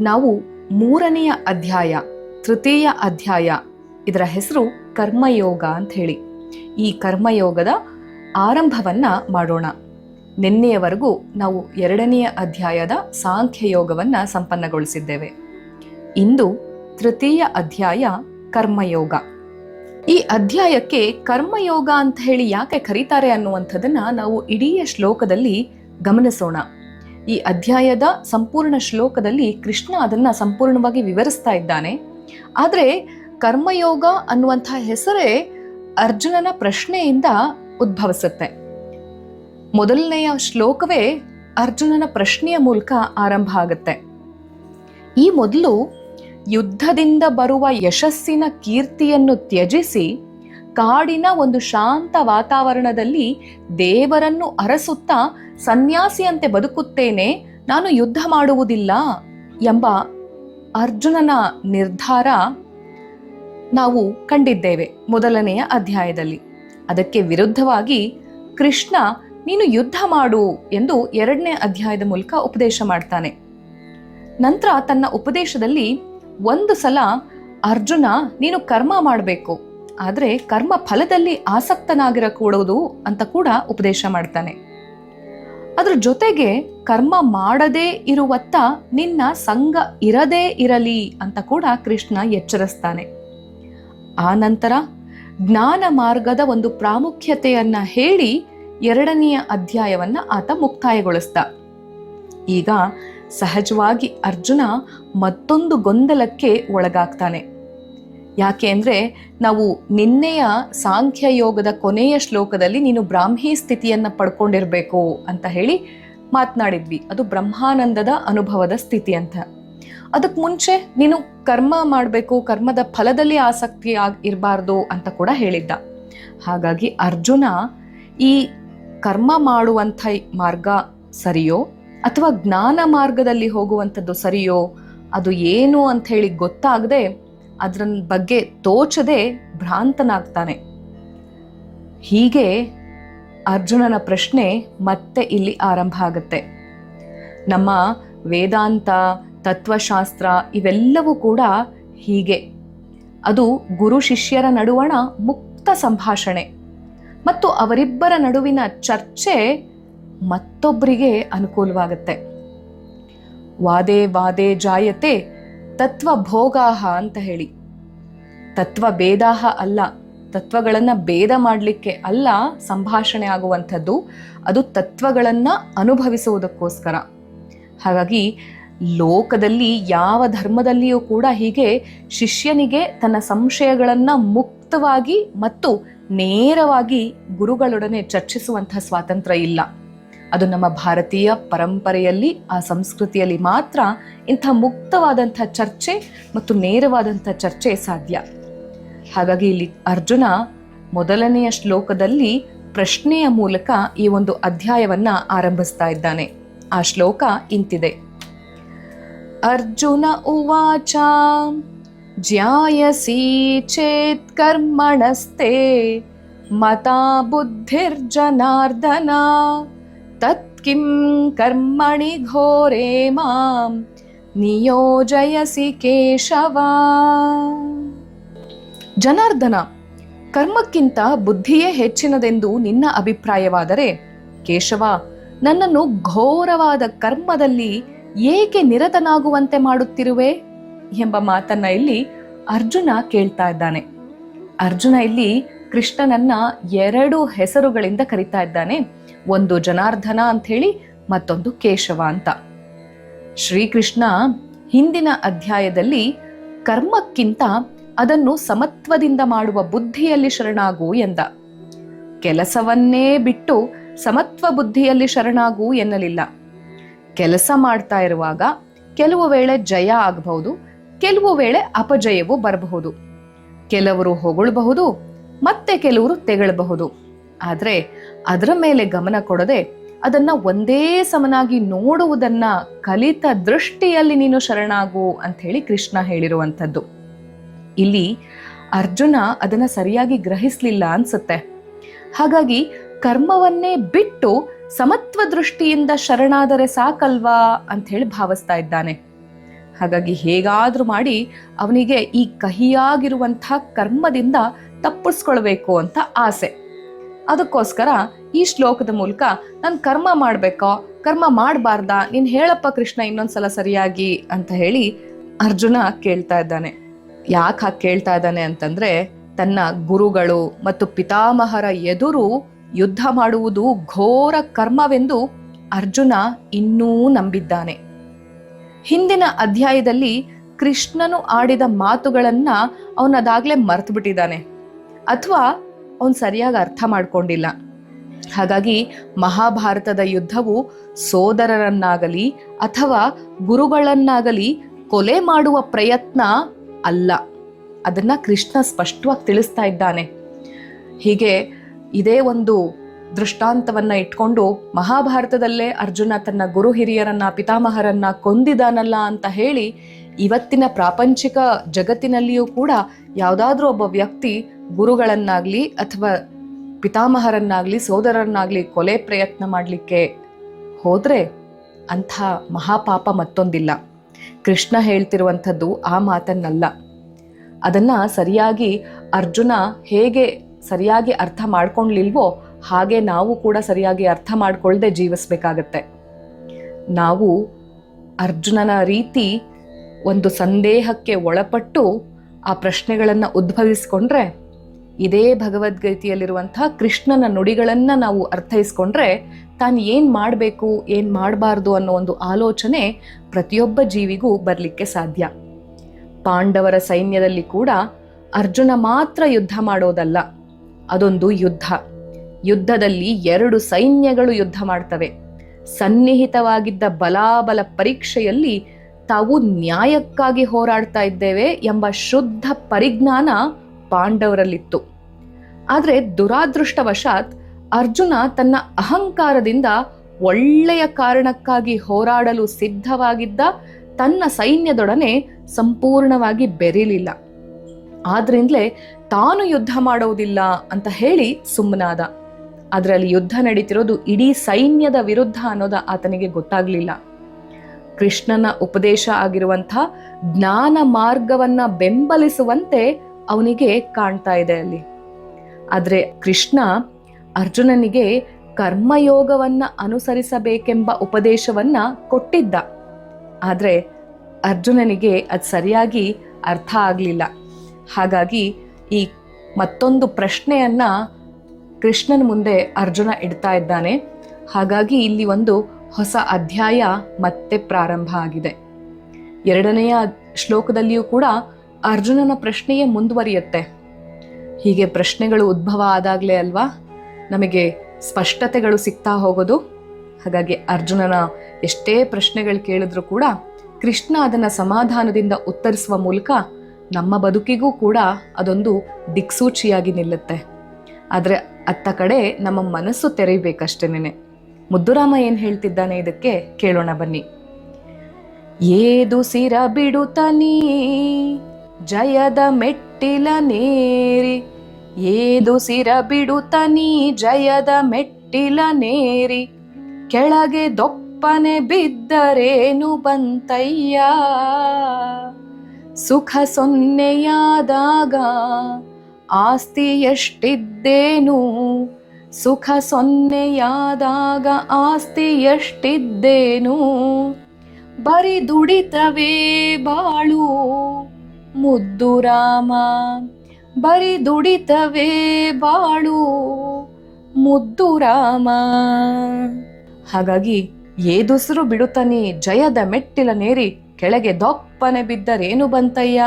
ನಾವು ಮೂರನೆಯ ಅಧ್ಯಾಯ, ತೃತೀಯ ಅಧ್ಯಾಯ ಇದರ ಹೆಸರು ಕರ್ಮಯೋಗ ಅಂತ ಹೇಳಿ. ಈ ಕರ್ಮಯೋಗದ ಆರಂಭವನ್ನ ಮಾಡೋಣ. ನಿನ್ನೆಯವರೆಗೂ ನಾವು ಎರಡನೆಯ ಅಧ್ಯಾಯದ ಸಾಂಖ್ಯಯೋಗವನ್ನ ಸಂಪನ್ನಗೊಳಿಸಿದ್ದೇವೆ. ಇಂದು ತೃತೀಯ ಅಧ್ಯಾಯ ಕರ್ಮಯೋಗ. ಈ ಅಧ್ಯಾಯಕ್ಕೆ ಕರ್ಮಯೋಗ ಅಂತ ಹೇಳಿ ಯಾಕೆ ಕರೀತಾರೆ ಅನ್ನುವಂಥದ್ದನ್ನ ನಾವು ಇಡೀ ಶ್ಲೋಕದಲ್ಲಿ ಗಮನಿಸೋಣ. ಈ ಅಧ್ಯಾಯದ ಸಂಪೂರ್ಣ ಶ್ಲೋಕದಲ್ಲಿ ಕೃಷ್ಣ ಅದನ್ನು ಸಂಪೂರ್ಣವಾಗಿ ವಿವರಿಸ್ತಾ ಇದ್ದಾನೆ. ಆದರೆ ಕರ್ಮಯೋಗ ಅನ್ನುವಂಥ ಹೆಸರೇ ಅರ್ಜುನನ ಪ್ರಶ್ನೆಯಿಂದ ಉದ್ಭವಿಸುತ್ತೆ. ಮೊದಲನೆಯ ಶ್ಲೋಕವೇ ಅರ್ಜುನನ ಪ್ರಶ್ನೆಯ ಮೂಲಕ ಆರಂಭ ಆಗುತ್ತೆ. ಈ ಮೊದಲು ಯುದ್ಧದಿಂದ ಬರುವ ಯಶಸ್ಸಿನ ಕೀರ್ತಿಯನ್ನು ತ್ಯಜಿಸಿ ಕಾಡಿನ ಒಂದು ಶಾಂತ ವಾತಾವರಣದಲ್ಲಿ ದೇವರನ್ನು ಅರಸುತ್ತಾ ಸನ್ಯಾಸಿಯಂತೆ ಬದುಕುತ್ತೇನೆ, ನಾನು ಯುದ್ಧ ಮಾಡುವುದಿಲ್ಲ ಎಂಬ ಅರ್ಜುನನ ನಿರ್ಧಾರ ನಾವು ಕಂಡಿದ್ದೇವೆ ಮೊದಲನೆಯ ಅಧ್ಯಾಯದಲ್ಲಿ. ಅದಕ್ಕೆ ವಿರುದ್ಧವಾಗಿ ಕೃಷ್ಣ, ನೀನು ಯುದ್ಧ ಮಾಡು ಎಂದು ಎರಡನೇ ಅಧ್ಯಾಯದ ಮೂಲಕ ಉಪದೇಶ ಮಾಡ್ತಾನೆ. ನಂತರ ತನ್ನ ಉಪದೇಶದಲ್ಲಿ ಒಂದು ಸಲ, ಅರ್ಜುನ, ನೀನು ಕರ್ಮ ಮಾಡಬೇಕು. ಆದರೆ ಕರ್ಮ ಫಲದಲ್ಲಿ ಆಸಕ್ತನಾಗಿರಕೂಡುವುದು ಅಂತ ಕೂಡ ಉಪದೇಶ ಮಾಡ್ತಾನೆ. ಅದ್ರ ಜೊತೆಗೆ ಕರ್ಮ ಮಾಡದೇ ಇರುವತ್ತ ನಿನ್ನ ಸಂಘ ಇರದೇ ಇರಲಿ ಅಂತ ಕೂಡ ಕೃಷ್ಣ ಎಚ್ಚರಿಸ್ತಾನೆ. ಆ ನಂತರ ಜ್ಞಾನ ಮಾರ್ಗದ ಒಂದು ಪ್ರಾಮುಖ್ಯತೆಯನ್ನ ಹೇಳಿ ಎರಡನೆಯ ಅಧ್ಯಾಯವನ್ನ ಆತ ಮುಕ್ತಾಯಗೊಳಿಸ್ತ ಈಗ ಸಹಜವಾಗಿ ಅರ್ಜುನ ಮತ್ತೊಂದು ಗೊಂದಲಕ್ಕೆ ಒಳಗಾಗ್ತಾನೆ. ಯಾಕೆ ನಾವು ನಿನ್ನೆಯ ಸಾಂಖ್ಯ ಯೋಗದ ಕೊನೆಯ ಶ್ಲೋಕದಲ್ಲಿ ನೀನು ಬ್ರಾಹ್ಮಿ ಸ್ಥಿತಿಯನ್ನು ಪಡ್ಕೊಂಡಿರಬೇಕು ಅಂತ ಹೇಳಿ ಮಾತನಾಡಿದ್ವಿ. ಅದು ಬ್ರಹ್ಮಾನಂದದ ಅನುಭವದ ಸ್ಥಿತಿ ಅಂತ. ಅದಕ್ಕೆ ಮುಂಚೆ ನೀನು ಕರ್ಮ ಮಾಡಬೇಕು, ಕರ್ಮದ ಫಲದಲ್ಲಿ ಆಸಕ್ತಿ ಆಗಿ ಇರಬಾರ್ದು ಅಂತ ಕೂಡ ಹೇಳಿದ್ದ. ಹಾಗಾಗಿ ಅರ್ಜುನ ಈ ಕರ್ಮ ಮಾಡುವಂಥ ಮಾರ್ಗ ಸರಿಯೋ ಅಥವಾ ಜ್ಞಾನ ಮಾರ್ಗದಲ್ಲಿ ಹೋಗುವಂಥದ್ದು ಸರಿಯೋ, ಅದು ಏನು ಅಂತ ಹೇಳಿ ಗೊತ್ತಾಗದೆ ಅದರ ಬಗ್ಗೆ ತೋಚದೆ ಭ್ರಾಂತನಾಗ್ತಾನೆ. ಹೀಗೆ ಅರ್ಜುನನ ಪ್ರಶ್ನೆ ಮತ್ತೆ ಇಲ್ಲಿ ಆರಂಭ ಆಗುತ್ತೆ. ನಮ್ಮ ವೇದಾಂತ, ತತ್ವಶಾಸ್ತ್ರ ಇವೆಲ್ಲವೂ ಕೂಡ ಹೀಗೆ. ಅದು ಗುರು ಶಿಷ್ಯರ ನಡುವಣ ಮುಕ್ತ ಸಂಭಾಷಣೆ. ಮತ್ತು ಅವರಿಬ್ಬರ ನಡುವಿನ ಚರ್ಚೆ ಮತ್ತೊಬ್ಬರಿಗೆ ಅನುಕೂಲವಾಗುತ್ತೆ. ವಾದೇ ವಾದೇ ಜಾಯತೆ ತತ್ವ ಭೋಗಾಹ ಅಂತ ಹೇಳಿ. ತತ್ವ ಭೇದಾಹ ಅಲ್ಲ, ತತ್ವಗಳನ್ನು ಭೇದ ಮಾಡಲಿಕ್ಕೆ ಅಲ್ಲ ಸಂಭಾಷಣೆ ಆಗುವಂಥದ್ದು, ಅದು ತತ್ವಗಳನ್ನು ಅನುಭವಿಸುವುದಕ್ಕೋಸ್ಕರ. ಹಾಗಾಗಿ ಲೋಕದಲ್ಲಿ ಯಾವ ಧರ್ಮದಲ್ಲಿಯೂ ಕೂಡ ಹೀಗೆ ಶಿಷ್ಯನಿಗೆ ತನ್ನ ಸಂಶಯಗಳನ್ನು ಮುಕ್ತವಾಗಿ ಮತ್ತು ನೇರವಾಗಿ ಗುರುಗಳೊಡನೆ ಚರ್ಚಿಸುವಂತಹ ಸ್ವಾತಂತ್ರ್ಯ ಇಲ್ಲ. ಅದು ನಮ್ಮ ಭಾರತೀಯ ಪರಂಪರೆಯಲ್ಲಿ, ಆ ಸಂಸ್ಕೃತಿಯಲ್ಲಿ ಮಾತ್ರ ಇಂಥ ಮುಕ್ತವಾದಂಥ ಚರ್ಚೆ ಮತ್ತು ನೇರವಾದಂಥ ಚರ್ಚೆ ಸಾಧ್ಯ. ಹಾಗಾಗಿ ಇಲ್ಲಿ ಅರ್ಜುನ ಮೊದಲನೆಯ ಶ್ಲೋಕದಲ್ಲಿ ಪ್ರಶ್ನೆಯ ಮೂಲಕ ಈ ಒಂದು ಅಧ್ಯಾಯವನ್ನು ಆರಂಭಿಸ್ತಾ ಇದ್ದಾನೆ. ಆ ಶ್ಲೋಕ ಇಂತಿದೆ. ಅರ್ಜುನ ಉವಾಚ, ಜ್ಯಾಯಸಿ ಚೇತ್ ಕರ್ಮಣಸ್ತೆ ಮತಾ ಬುದ್ಧಿರ್ಜನಾರ್ದನ. ತತ್ಕಿಂ ಕರ್ಮಣಿ ಘೋರೆ ಮಾಂ ನಿಯೋಜಯಸಿ ಕೇಶವ ಜನಾರ್ದನ ಕರ್ಮಕ್ಕಿಂತ ಬುದ್ಧಿಯೇ ಹೆಚ್ಚಿನದೆಂದು ನಿನ್ನ ಅಭಿಪ್ರಾಯವಾದರೆ, ಕೇಶವ, ನನ್ನನ್ನು ಘೋರವಾದ ಕರ್ಮದಲ್ಲಿ ಏಕೆ ನಿರತನಾಗುವಂತೆ ಮಾಡುತ್ತಿರುವೆ? ಎಂಬ ಮಾತನ್ನ ಇಲ್ಲಿ ಅರ್ಜುನ ಕೇಳ್ತಾ ಇದ್ದಾನೆ. ಅರ್ಜುನ ಇಲ್ಲಿ ಕೃಷ್ಣನನ್ನ ಎರಡು ಹೆಸರುಗಳಿಂದ ಕರಿತಾ ಇದ್ದಾನೆ. ಒಂದು ಜನಾರ್ಧನ ಅಂತ ಹೇಳಿ ಮತ್ತೊಂದು ಕೇಶವ ಅಂತ. ಶ್ರೀಕೃಷ್ಣ ಹಿಂದಿನ ಅಧ್ಯಾಯದಲ್ಲಿ ಕರ್ಮಕ್ಕಿಂತ ಅದನ್ನು ಸಮತ್ವದಿಂದ ಮಾಡುವ ಬುದ್ಧಿಯಲ್ಲಿ ಶರಣಾಗು ಎಂದ. ಕೆಲಸವನ್ನೇ ಬಿಟ್ಟು ಸಮತ್ವ ಬುದ್ಧಿಯಲ್ಲಿ ಶರಣಾಗು ಎನ್ನಲಿಲ್ಲ. ಕೆಲಸ ಮಾಡ್ತಾ ಇರುವಾಗ ಕೆಲವು ವೇಳೆ ಜಯ ಆಗಬಹುದು, ಕೆಲವು ವೇಳೆ ಅಪಜಯವೂ ಬರಬಹುದು. ಕೆಲವರು ಹೊಗಳಬಹುದು, ಮತ್ತೆ ಕೆಲವರು ತೆಗಳಬಹುದು. ಆದ್ರೆ ಅದರ ಮೇಲೆ ಗಮನ ಕೊಡದೆ ಅದನ್ನ ಒಂದೇ ಸಮನಾಗಿ ನೋಡುವುದನ್ನ ಕಲಿತ ದೃಷ್ಟಿಯಲ್ಲಿ ನೀನು ಶರಣಾಗು ಅಂತ ಹೇಳಿ ಕೃಷ್ಣ ಹೇಳಿರುವಂಥದ್ದು. ಇಲ್ಲಿ ಅರ್ಜುನ ಅದನ್ನ ಸರಿಯಾಗಿ ಗ್ರಹಿಸ್ಲಿಲ್ಲ ಅನ್ಸುತ್ತೆ. ಹಾಗಾಗಿ ಕರ್ಮವನ್ನೇ ಬಿಟ್ಟು ಸಮತ್ವ ದೃಷ್ಟಿಯಿಂದ ಶರಣಾದರೆ ಸಾಕಲ್ವಾ ಅಂತ ಹೇಳಿ ಭಾವಿಸ್ತಾ ಇದ್ದಾನೆ. ಹಾಗಾಗಿ ಹೇಗಾದ್ರೂ ಮಾಡಿ ಅವನಿಗೆ ಈ ಕಹಿಯಾಗಿರುವಂತಹ ಕರ್ಮದಿಂದ ತಪ್ಪಿಸ್ಕೊಳ್ಬೇಕು ಅಂತ ಆಸೆ. ಅದಕ್ಕೋಸ್ಕರ ಈ ಶ್ಲೋಕದ ಮೂಲಕ ನಾನು ಕರ್ಮ ಮಾಡಬೇಕೋ? ಕರ್ಮ ಮಾಡಬಾರ್ದಾ? ನೀನ್ ಹೇಳಪ್ಪ ಕೃಷ್ಣ ಇನ್ನೊಂದ್ಸಲ ಸರಿಯಾಗಿ ಅಂತ ಹೇಳಿ ಅರ್ಜುನ ಕೇಳ್ತಾ ಇದ್ದಾನೆ. ಯಾಕೆ ಹಾಗೆ ಕೇಳ್ತಾ ಇದ್ದಾನೆ ಅಂತಂದ್ರೆ ತನ್ನ ಗುರುಗಳು ಮತ್ತು ಪಿತಾಮಹರ ಎದುರು ಯುದ್ಧ ಮಾಡುವುದು ಘೋರ ಕರ್ಮವೆಂದು ಅರ್ಜುನ ಇನ್ನೂ ನಂಬಿದ್ದಾನೆ. ಹಿಂದಿನ ಅಧ್ಯಾಯದಲ್ಲಿ ಕೃಷ್ಣನು ಆಡಿದ ಮಾತುಗಳನ್ನ ಅವನದಾಗ್ಲೇ ಮರ್ತು ಬಿಟ್ಟಿದ್ದಾನೆ ಅಥವಾ ಅವನ್ ಸರಿಯಾಗಿ ಅರ್ಥ ಮಾಡ್ಕೊಂಡಿಲ್ಲ. ಹಾಗಾಗಿ ಮಹಾಭಾರತದ ಯುದ್ಧವು ಸೋದರರನ್ನಾಗಲಿ ಅಥವಾ ಗುರುಗಳನ್ನಾಗಲಿ ಕೊಲೆ ಮಾಡುವ ಪ್ರಯತ್ನ ಅಲ್ಲ. ಅದನ್ನ ಕೃಷ್ಣ ಸ್ಪಷ್ಟವಾಗಿ ತಿಳಿಸ್ತಾ ಇದ್ದಾನೆ. ಹೀಗೆ ಇದೇ ಒಂದು ದೃಷ್ಟಾಂತವನ್ನು ಇಟ್ಕೊಂಡು ಮಹಾಭಾರತದಲ್ಲೇ ಅರ್ಜುನ ತನ್ನ ಗುರು ಹಿರಿಯರನ್ನ ಪಿತಾಮಹರನ್ನ ಕೊಂದಿದಾನಲ್ಲ ಅಂತ ಹೇಳಿ ಇವತ್ತಿನ ಪ್ರಾಪಂಚಿಕ ಜಗತ್ತಿನಲ್ಲಿಯೂ ಕೂಡ ಯಾವುದಾದ್ರೂ ಒಬ್ಬ ವ್ಯಕ್ತಿ ಗುರುಗಳನ್ನಾಗಲಿ ಅಥವಾ ಪಿತಾಮಹರನ್ನಾಗಲಿ, ಸೋದರರನ್ನಾಗಲಿ ಕೊಲೆ ಪ್ರಯತ್ನ ಮಾಡಲಿಕ್ಕೆ ಹೋದರೆ ಅಂಥ ಮಹಾಪಾಪ ಮತ್ತೊಂದಿಲ್ಲ. ಕೃಷ್ಣ ಹೇಳ್ತಿರುವಂಥದ್ದು ಆ ಮಾತನ್ನಲ್ಲ. ಅದನ್ನು ಸರಿಯಾಗಿ ಅರ್ಜುನ ಹೇಗೆ ಸರಿಯಾಗಿ ಅರ್ಥ ಮಾಡ್ಕೊಂಡ್ಲಿಲ್ವೋ ಹಾಗೆ ನಾವು ಕೂಡ ಸರಿಯಾಗಿ ಅರ್ಥ ಮಾಡ್ಕೊಳ್ಳದೆ ಜೀವಿಸ್ಬೇಕಾಗತ್ತೆ. ನಾವು ಅರ್ಜುನನ ರೀತಿ ಒಂದು ಸಂದೇಹಕ್ಕೆ ಒಳಪಟ್ಟು ಆ ಪ್ರಶ್ನೆಗಳನ್ನು ಉದ್ಭವಿಸ್ಕೊಂಡ್ರೆ, ಇದೇ ಭಗವದ್ಗೀತೆಯಲ್ಲಿರುವಂತಹ ಕೃಷ್ಣನ ನುಡಿಗಳನ್ನು ನಾವು ಅರ್ಥೈಸ್ಕೊಂಡ್ರೆ ತಾನು ಏನು ಮಾಡಬೇಕು, ಏನು ಮಾಡಬಾರ್ದು ಅನ್ನೋ ಒಂದು ಆಲೋಚನೆ ಪ್ರತಿಯೊಬ್ಬ ಜೀವಿಗೂ ಬರಲಿಕ್ಕೆ ಸಾಧ್ಯ. ಪಾಂಡವರ ಸೈನ್ಯದಲ್ಲಿ ಕೂಡ ಅರ್ಜುನ ಮಾತ್ರ ಯುದ್ಧ ಮಾಡೋದಲ್ಲ, ಅದೊಂದು ಯುದ್ಧ. ಯುದ್ಧದಲ್ಲಿ ಎರಡು ಸೈನ್ಯಗಳು ಯುದ್ಧ ಮಾಡ್ತವೆ. ಸನ್ನಿಹಿತವಾಗಿದ್ದ ಬಲಾಬಲ ಪರೀಕ್ಷೆಯಲ್ಲಿ ತಾವು ನ್ಯಾಯಕ್ಕಾಗಿ ಹೋರಾಡ್ತಾ ಇದ್ದೇವೆ ಎಂಬ ಶುದ್ಧ ಪರಿಜ್ಞಾನ ಪಾಂಡವರಲ್ಲಿತ್ತು. ಆದರೆ ದುರಾದೃಷ್ಟವಶಾತ್ ಅರ್ಜುನ ತನ್ನ ಅಹಂಕಾರದಿಂದ ಒಳ್ಳೆಯ ಕಾರಣಕ್ಕಾಗಿ ಹೋರಾಡಲು ಸಿದ್ಧವಾಗಿದ್ದ ತನ್ನ ಸೈನ್ಯದೊಡನೆ ಸಂಪೂರ್ಣವಾಗಿ ಬೆರೀಲಿಲ್ಲ. ಆದ್ರಿಂದಲೇ ತಾನು ಯುದ್ಧ ಮಾಡುವುದಿಲ್ಲ ಅಂತ ಹೇಳಿ ಸುಮ್ಮನಾದ. ಅದರಲ್ಲಿ ಯುದ್ಧ ನಡೀತಿರೋದು ಇಡೀ ಸೈನ್ಯದ ವಿರುದ್ಧ ಅನ್ನೋದ ಆತನಿಗೆ ಗೊತ್ತಾಗ್ಲಿಲ್ಲ. ಕೃಷ್ಣನ ಉಪದೇಶ ಆಗಿರುವಂಥ ಜ್ಞಾನ ಮಾರ್ಗವನ್ನ ಬೆಂಬಲಿಸುವಂತೆ ಅವನಿಗೆ ಕಾಣ್ತಾ ಇದೆ ಅಲ್ಲಿ. ಆದರೆ ಕೃಷ್ಣ ಅರ್ಜುನನಿಗೆ ಕರ್ಮಯೋಗವನ್ನ ಅನುಸರಿಸಬೇಕೆಂಬ ಉಪದೇಶವನ್ನ ಕೊಟ್ಟಿದ್ದ. ಆದರೆ ಅರ್ಜುನನಿಗೆ ಅದು ಸರಿಯಾಗಿ ಅರ್ಥ ಆಗಲಿಲ್ಲ. ಹಾಗಾಗಿ ಈ ಮತ್ತೊಂದು ಪ್ರಶ್ನೆಯನ್ನ ಕೃಷ್ಣನ ಮುಂದೆ ಅರ್ಜುನ ಇಡ್ತಾ ಇದ್ದಾನೆ. ಹಾಗಾಗಿ ಇಲ್ಲಿ ಒಂದು ಹೊಸ ಅಧ್ಯಾಯ ಮತ್ತೆ ಪ್ರಾರಂಭ ಆಗಿದೆ. ಎರಡನೆಯ ಶ್ಲೋಕದಲ್ಲಿಯೂ ಕೂಡ ಅರ್ಜುನನ ಪ್ರಶ್ನೆಯೇ ಮುಂದುವರಿಯುತ್ತೆ. ಹೀಗೆ ಪ್ರಶ್ನೆಗಳು ಉದ್ಭವ ಆದಾಗಲೇ ಅಲ್ವಾ? ನಮಗೆ ಸ್ಪಷ್ಟತೆಗಳು ಸಿಗ್ತಾ ಹೋಗೋದು. ಹಾಗಾಗಿ ಅರ್ಜುನನ ಎಷ್ಟೇ ಪ್ರಶ್ನೆಗಳು ಕೇಳಿದ್ರು ಕೂಡ ಕೃಷ್ಣ ಅದನ್ನು ಸಮಾಧಾನದಿಂದ ಉತ್ತರಿಸುವ ಮೂಲಕ ನಮ್ಮ ಬದುಕಿಗೂ ಕೂಡ ಅದೊಂದು ದಿಕ್ಸೂಚಿಯಾಗಿ ನಿಲ್ಲುತ್ತೆ. ಆದರೆ ಅತ್ತ ಕಡೆ ನಮ್ಮ ಮನಸ್ಸು ತೆರೆಯಬೇಕಷ್ಟೇನೆ ಮುದ್ದುರಾಮ ಏನು ಹೇಳ್ತಿದ್ದಾನೆ ಇದಕ್ಕೆ? ಕೇಳೋಣ ಬನ್ನಿ. ಏದು ಸಿರ ಬಿಡುತ್ತನೀ ಜಯದ ಮೆಟ್ಟಿಲ ನೇರಿ. ಏದು ಸಿರ ಬಿಡುತ್ತನೀ ಜಯದ ಮೆಟ್ಟಿಲ ನೇರಿ. ಕೆಳಗೆ ದೊಪ್ಪನೆ ಬಿದ್ದರೇನು ಬಂತಯ್ಯ? ಸುಖ ಸೊನ್ನೆಯಾದಾಗ ಆಸ್ತಿ ಎಷ್ಟಿದ್ದೇನು? ಸುಖ ಸೊನ್ನೆಯಾದಾಗ ಆಸ್ತಿ ಎಷ್ಟಿದ್ದೇನು? ಬರಿ ದುಡಿತವೇ ಬಾಳು, ಮುದ್ದು ರಾಮ. ಬರಿ ದುಡಿತವೇ ಬಾಳು, ಮುದ್ದು ರಾಮ. ಹಾಗಾಗಿ ಏದುಸಿರು ಬಿಡುತ್ತಾನೆ ಜಯದ ಮೆಟ್ಟಿಲನೇರಿ ಕೆಳಗೆ ದೊಪ್ಪನೆ ಬಿದ್ದರೇನು ಬಂತಯ್ಯ?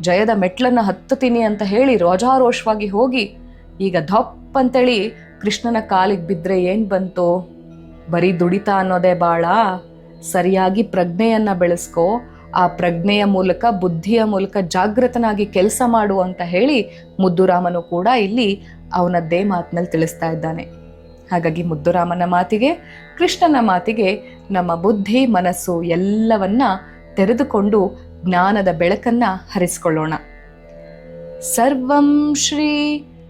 ಜಯದ ಮೆಟ್ಲನ್ನ ಹತ್ತುತ್ತೀನಿ ಅಂತ ಹೇಳಿ ರೋಜಾರೋಷವಾಗಿ ಹೋಗಿ ಈಗ ಧಪ್ ಅಂತೇಳಿ ಕೃಷ್ಣನ ಕಾಲಿಗೆ ಬಿದ್ರೆ ಏನು ಬಂತು? ಬರೀ ದುಡಿತ ಅನ್ನೋದೇ ಬಾಳ. ಸರಿಯಾಗಿ ಪ್ರಜ್ಞೆಯನ್ನ ಬೆಳೆಸ್ಕೋ. ಆ ಪ್ರಜ್ಞೆಯ ಮೂಲಕ, ಬುದ್ಧಿಯ ಮೂಲಕ ಜಾಗೃತನಾಗಿ ಕೆಲಸ ಮಾಡು ಅಂತ ಹೇಳಿ ಮುದ್ದುರಾಮನು ಕೂಡ ಇಲ್ಲಿ ಅವನದ್ದೇ ಮಾತಿನಲ್ಲಿ ತಿಳಿಸ್ತಾ ಇದ್ದಾನೆ. ಹಾಗಾಗಿ ಮುದ್ದುರಾಮನ ಮಾತಿಗೆ, ಕೃಷ್ಣನ ಮಾತಿಗೆ ನಮ್ಮ ಬುದ್ಧಿ, ಮನಸ್ಸು ಎಲ್ಲವನ್ನ ತೆರೆದುಕೊಂಡು ಜ್ಞಾನದ ಬೆಳಕನ್ನ ಹರಿಸ್ಕೊಳ್ಳೋಣ. ಸರ್ವಂ ಶ್ರೀ